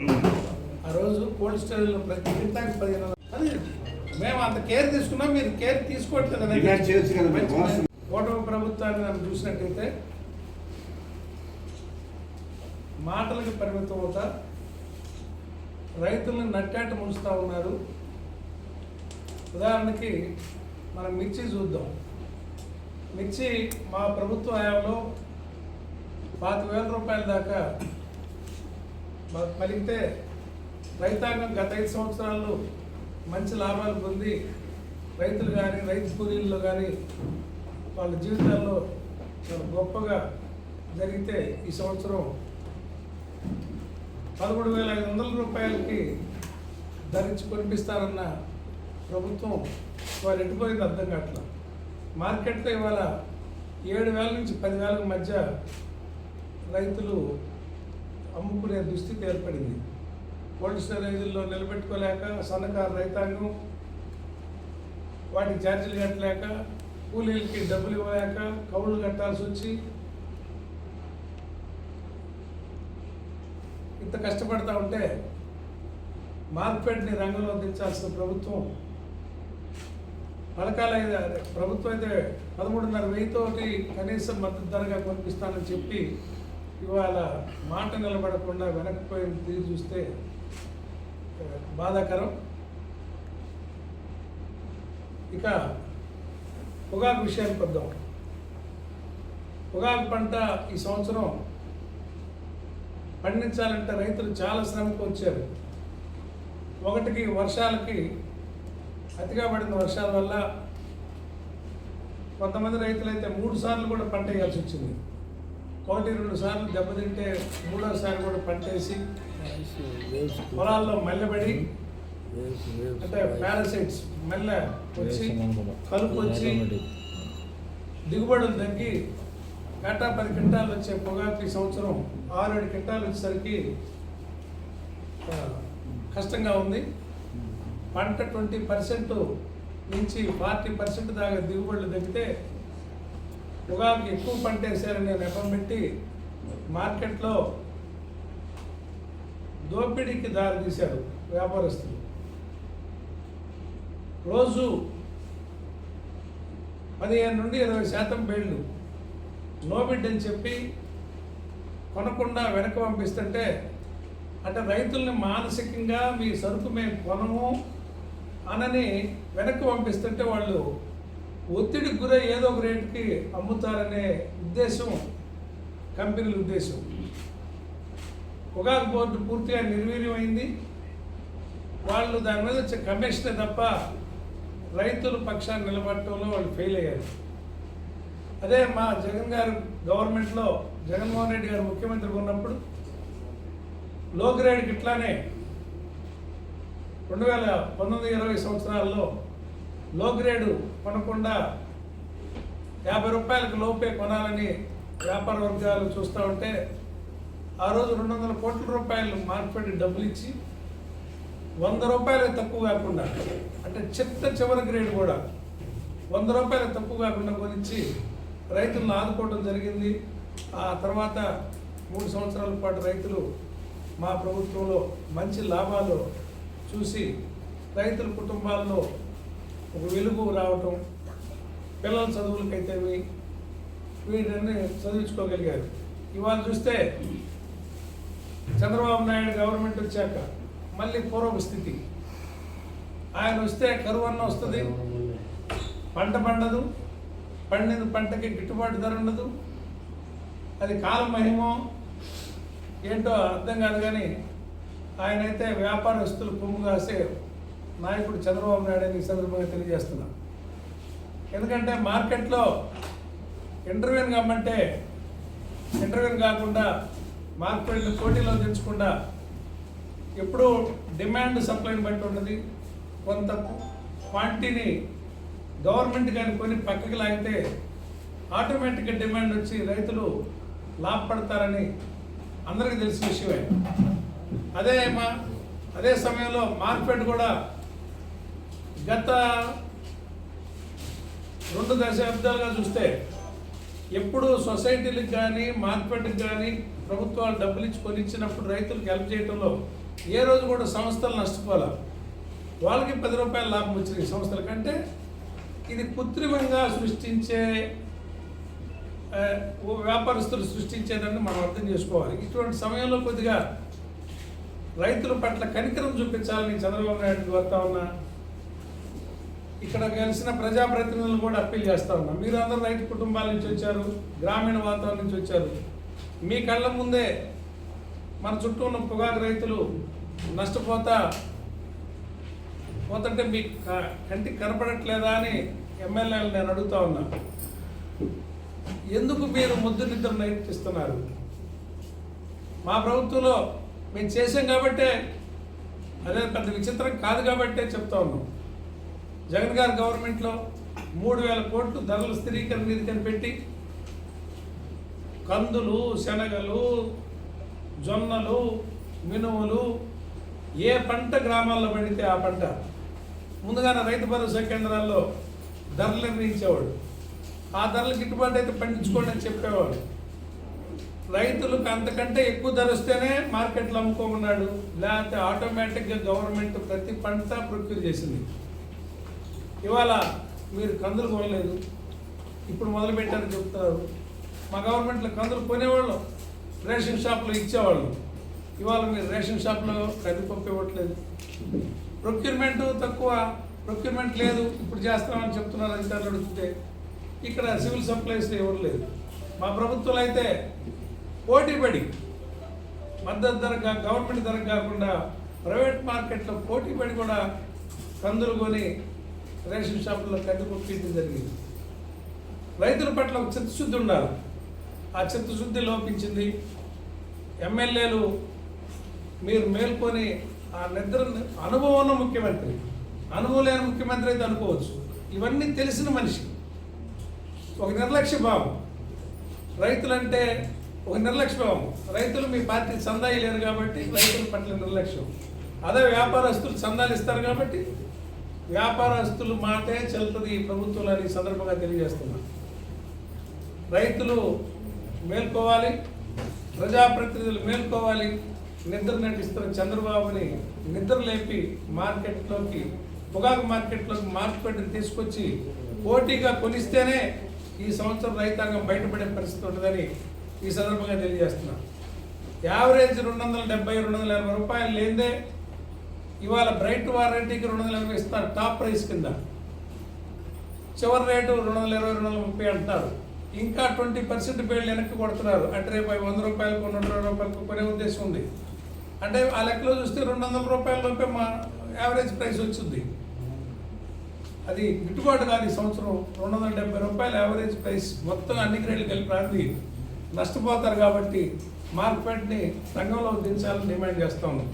ఆ రోజు కోల్డ్ స్టోరేజ్లో ప్రతి క్వింటాకి పదిహేను. అది మేము అంత కేర్ తీసుకున్నాం మీరు కేర్ తీసుకోవట్లేదు అనేది. కూటమి ప్రభుత్వాన్ని మనం చూసినట్టయితే మాటలకు పరిమితం అవుతా రైతులను నట్టాట ముంచుతా ఉన్నారు ఉదాహరణకి మనం మిర్చి చూద్దాం మిర్చి మా ప్రభుత్వ హయాంలో పాతిక వేల రూపాయల దాకా పలికితే రైతాంగం గత ఐదు సంవత్సరాలు మంచి లాభాలు పొంది రైతులు కానీ రైతు కూలీల్లో కానీ వాళ్ళ జీవితాల్లో గొప్పగా జరిగితే ఈ సంవత్సరం పదమూడు వేల ఐదు వందల రూపాయలకి ధరించి కొనిపిస్తారన్న ప్రభుత్వం వాళ్ళు ఎట్టుపోయింది అర్థం కావట్లేదు మార్కెట్లో ఇవాళ ఏడు వేల నుంచి పదివేల మధ్య రైతులు అమ్ముకునే దుస్థితి ఏర్పడింది. కోల్డ్ స్టోరేజీల్లో నిలబెట్టుకోలేక సన్నకారు రైతాంగం వాటికి ఛార్జీలు కట్టలేక కూలీలకి డబ్బులు ఇవ్వలేక కౌళ్ళు కట్టాల్సి వచ్చి ఇంత కష్టపడతా ఉంటే మార్కెట్ని రంగంలో దించాల్సిన ప్రభుత్వం పథకాలు అయితే ప్రభుత్వం అయితే పదమూడున్నర వెయ్యితోటి కనీసం మద్దతు ధరగా కొనిపిస్తానని చెప్పి ఇవాళ మాట నిలబడకుండా వెనక్కిపోయిన తీరు చూస్తే బాధాకరం. ఇక పొగాకు విషయానికి వద్దాం. పొగాకు పంట ఈ సంవత్సరం పండించాలంటే రైతులు చాలా శ్రమకు వచ్చారు. ఒకటికి వర్షాలకి అతిగా పడిన వర్షాల వల్ల కొంతమంది రైతులైతే మూడు సార్లు కూడా పంట వేయాల్సి వచ్చింది. ఒకటి రెండు సార్లు దెబ్బతింటే మూడోసారి కూడా పంట వేసి పొలాల్లో మల్లెబడి అంటే పారాసైట్స్ మల్లె వచ్చి కలుపు వచ్చి దిగుబడులు తగ్గి గంట పది క్వింటాలు వచ్చే పొగాకు ఈ సంవత్సరం ఆరు ఏడు క్వింటాలు వచ్చేసరికి కష్టంగా ఉంది. పంట ట్వంటీ పర్సెంట్ నుంచి ఫార్టీ పర్సెంట్ దాకా దిగుబడులు తగ్గితే పొగాకు ఎక్కువ పంట వేసారని నెపం పెట్టి మార్కెట్లో దోపిడీకి దారి తీశారు వ్యాపారస్తులు. రోజు పదిహేను నుండి ఇరవై శాతం బేళ్ళు నోబిడ్ అని చెప్పి కొనకుండా వెనక పంపిస్తుంటే అంటే రైతుల్ని మానసికంగా మీ సరుకు మేము కొనము అనని వెనక్కి పంపిస్తుంటే వాళ్ళు ఒత్తిడికి గురై ఏదో ఒక రేటుకి అమ్ముతారనే ఉద్దేశం కంపెనీల ఉద్దేశం పొగాకు బోర్డు పూర్తిగా నిర్వీర్యమైంది. వాళ్ళు దాని మీద వచ్చే కమిషనే తప్ప రైతుల పక్షాన్ని నిలబడటంలో వాళ్ళు ఫెయిల్ అయ్యారు. అదే మా జగన్ గారు గవర్నమెంట్లో జగన్మోహన్ రెడ్డి గారు ముఖ్యమంత్రిగా ఉన్నప్పుడు లో గ్రేడ్కి ఇట్లానే రెండు వేల పంతొమ్మిది ఇరవై సంవత్సరాల్లో లో గ్రేడు కొనకుండా యాభై రూపాయలకు లోపే కొనాలని వ్యాపార వర్గాలు చూస్తూ ఉంటే ఆ రోజు రెండు వందల కోట్ల రూపాయలు మార్పిడి డబ్బులు ఇచ్చి వంద రూపాయలకు తక్కువ కాకుండా అంటే చిత్త చివరి గ్రేడ్ కూడా వంద రూపాయలకు తక్కువ కాకుండా కొనిచ్చి రైతులను ఆదుకోవడం జరిగింది. ఆ తర్వాత మూడు సంవత్సరాల పాటు రైతులు మా ప్రభుత్వంలో మంచి లాభాలు చూసి రైతుల కుటుంబాల్లో ఒక వెలుగు రావటం పిల్లల చదువులకైతేమి వీటిని చదివించుకోగలిగారు. ఇవాళ చూస్తే చంద్రబాబు నాయుడు గవర్నమెంట్ వచ్చాక మళ్ళీ పూర్వపు స్థితి. ఆయన వస్తే కరువు అన్న వస్తుంది. పంట పండదు. పండిన పంటకి గిట్టుబాటు ధర ఉండదు. అది కాల మహిమో ఏంటో అర్థం కాదు కానీ ఆయన అయితే వ్యాపారస్తులు పొమ్ము కాసే నాయకుడు చంద్రబాబు నాయుడు అని ఈ సందర్భంగా తెలియజేస్తున్నా. ఎందుకంటే మార్కెట్లో ఇంటర్వ్యూని కమ్మంటే ఇంటర్వ్యూని కాకుండా మార్కెట్లు పోటీలో తెచ్చకుండా ఎప్పుడూ డిమాండ్ సప్లైని బట్టి ఉంటుంది. కొంత క్వాంటిటీని గవర్నమెంట్ కానీ కొని పక్కకి లాగితే ఆటోమేటిక్గా డిమాండ్ వచ్చి రైతులు లాభపడతారని అందరికీ తెలిసిన విషయమే. అదే మా అదే సమయంలో మార్కెట్ కూడా గత రెండు దశాబ్దాలుగా చూస్తే ఎప్పుడు సొసైటీలకు కానీ మార్కెట్కి కానీ ప్రభుత్వాలు డబ్బులు ఇచ్చి కొనిచ్చినప్పుడు రైతులకు హెల్ప్ చేయడంలో ఏ రోజు కూడా సంస్థలు నష్టపోలే. వాళ్ళకి పది రూపాయల లాభం వచ్చింది సంస్థల కంటే. ఇది కృత్రిమంగా సృష్టించే వ్యాపారస్తులు సృష్టించేదాన్ని మనం అర్థం చేసుకోవాలి. ఇటువంటి సమయంలో కొద్దిగా రైతుల పట్ల కనికరం చూపించాలని చంద్రబాబు నాయుడు కోరుతా ఉన్నా ఇక్కడ కలిసిన ప్రజాప్రతినిధులు కూడా అప్పీల్ చేస్తా ఉన్నా. మీరు అందరూ రైతు కుటుంబాల నుంచి వచ్చారు గ్రామీణ వాతావరణం నుంచి వచ్చారు. మీ కళ్ళ ముందే మన చుట్టూ ఉన్న పొగాకు రైతులు నష్టపోతా పోతుంటే మీకు కంటికి కనపడట్లేదా అని ఎమ్మెల్యేలు నేను అడుగుతా ఉన్నా. ఎందుకు మీరు ముద్దు నిద్ర నేర్పిస్తున్నారు? మా ప్రభుత్వంలో మేము చేసాం కాబట్టే అదే పెద్ద విచిత్రం కాదు కాబట్టే చెప్తా ఉన్నాం. జగన్ గారి గవర్నమెంట్లో మూడు వేల కోట్లు ధరలు స్థిరీకరణ నిధి కనిపెట్టి కందులు శనగలు జొన్నలు మినుములు ఏ పంట గ్రామాల్లో పండితే ఆ పంట? ముందుగానే రైతు భరోసా కేంద్రాల్లో ధరలు నిర్ణయించేవాడు ఆ ధరలు గిట్టుబాటు అయితే పండించుకోండి అని చెప్పేవాడు రైతులకు అంతకంటే ఎక్కువ ధర వస్తేనే మార్కెట్లో అమ్ముకోమన్నాడు. లేకపోతే ఆటోమేటిక్గా గవర్నమెంట్ ప్రతి పంట ప్రొక్యూర్ చేసింది. ఇవాళ మీరు కందులు కొనలేదు. ఇప్పుడు మొదలు పెట్టారని చెప్తారు మా గవర్నమెంట్లో కందులు కొనేవాళ్ళు. రేషన్ షాప్లో ఇచ్చేవాళ్ళు. ఇవాళ మీరు రేషన్ షాప్లో కందిపప్పు ఇవ్వట్లేదు. ప్రొక్యూర్మెంట్ తక్కువ ప్రొక్యూర్మెంట్ లేదు. ఇప్పుడు చేస్తామని చెప్తున్నారు అధికారులు అడుగుతుంటే ఇక్కడ సివిల్ సప్లైస్ ఇవ్వట్లేదు మా ప్రభుత్వాలు అయితే పోటీపడి మద్దతు ధర కా- గవర్నమెంట్ ధర కాకుండా ప్రైవేట్ మార్కెట్లో పోటీపడి కూడా కందులు కొని రేషన్ షాపుల్లో కందిపప్పు తీయడం జరిగింది. రైతుల పట్ల ఒక చిత్తశుద్ధి ఉండాలి. ఆ చిత్తశుద్ధి లోపించింది. ఎమ్మెల్యేలు మీరు మేల్కొని ఆ నిద్ర అనుభవం ఉన్న ముఖ్యమంత్రి అనుభవం లేని ముఖ్యమంత్రి అయితే అనుకోవచ్చు. ఇవన్నీ తెలిసిన మనిషి. ఒక నిర్లక్ష్య భావం. రైతులంటే ఒక నిర్లక్ష్య భావం. రైతులు మీ పార్టీ చందా లేరు కాబట్టి రైతుల పట్ల నిర్లక్ష్యం. అదే వ్యాపారస్తులు చందాలు ఇస్తారు కాబట్టి వ్యాపారస్తులు మాటే చెల్లుతుంది ఈ ప్రభుత్వంలో అని సందర్భంగా తెలియజేస్తున్నా. రైతులు మేల్కోవాలి ప్రజాప్రతినిధులు మేల్కోవాలి నిద్ర నటిస్తున్న చంద్రబాబుని నిద్ర లేపి మార్కెట్లోకి పొగాకు మార్కెట్లోకి మార్కెట్ని తీసుకొచ్చి పోటీగా కొనిస్తేనే ఈ సంవత్సరం రైతాంగం బయటపడే పరిస్థితి ఉంటుందని ఈ సందర్భంగా తెలియజేస్తున్నా. యావరేజ్ రెండు వందల డెబ్బై రెండు వందల ఎనభై రూపాయలు లేదే ఇవాళ బ్రైట్ వారంటీకి రెండు వందల ఇరవై ఇస్తారు టాప్ ప్రైస్ కింద. చివరి రేటు రెండు వందల ఇరవై రెండు వందల ముప్పై అంటున్నారు. ఇంకా ట్వంటీ పర్సెంట్ పేర్లు వెనక్కి కొడుతున్నారు. అంటే రేపు వంద రూపాయలకు రెండు ఇరవై రూపాయలకు కొనే ఉద్దేశం ఉంది. అంటే ఆ లెక్కలో చూస్తే రెండు వందల రూపాయల లోపే మా యావరేజ్ ప్రైస్ వచ్చింది. అది గిట్టుబాటు కాదు ఈ సంవత్సరం. రెండు వందల డెబ్బై రూపాయల యావరేజ్ ప్రైస్ మొత్తం అన్ని గ్రేడ్లు కలిపి రాంది నష్టపోతారు కాబట్టి మార్కెట్ని రంగంలో దించాలని డిమాండ్ చేస్తా ఉన్నాం.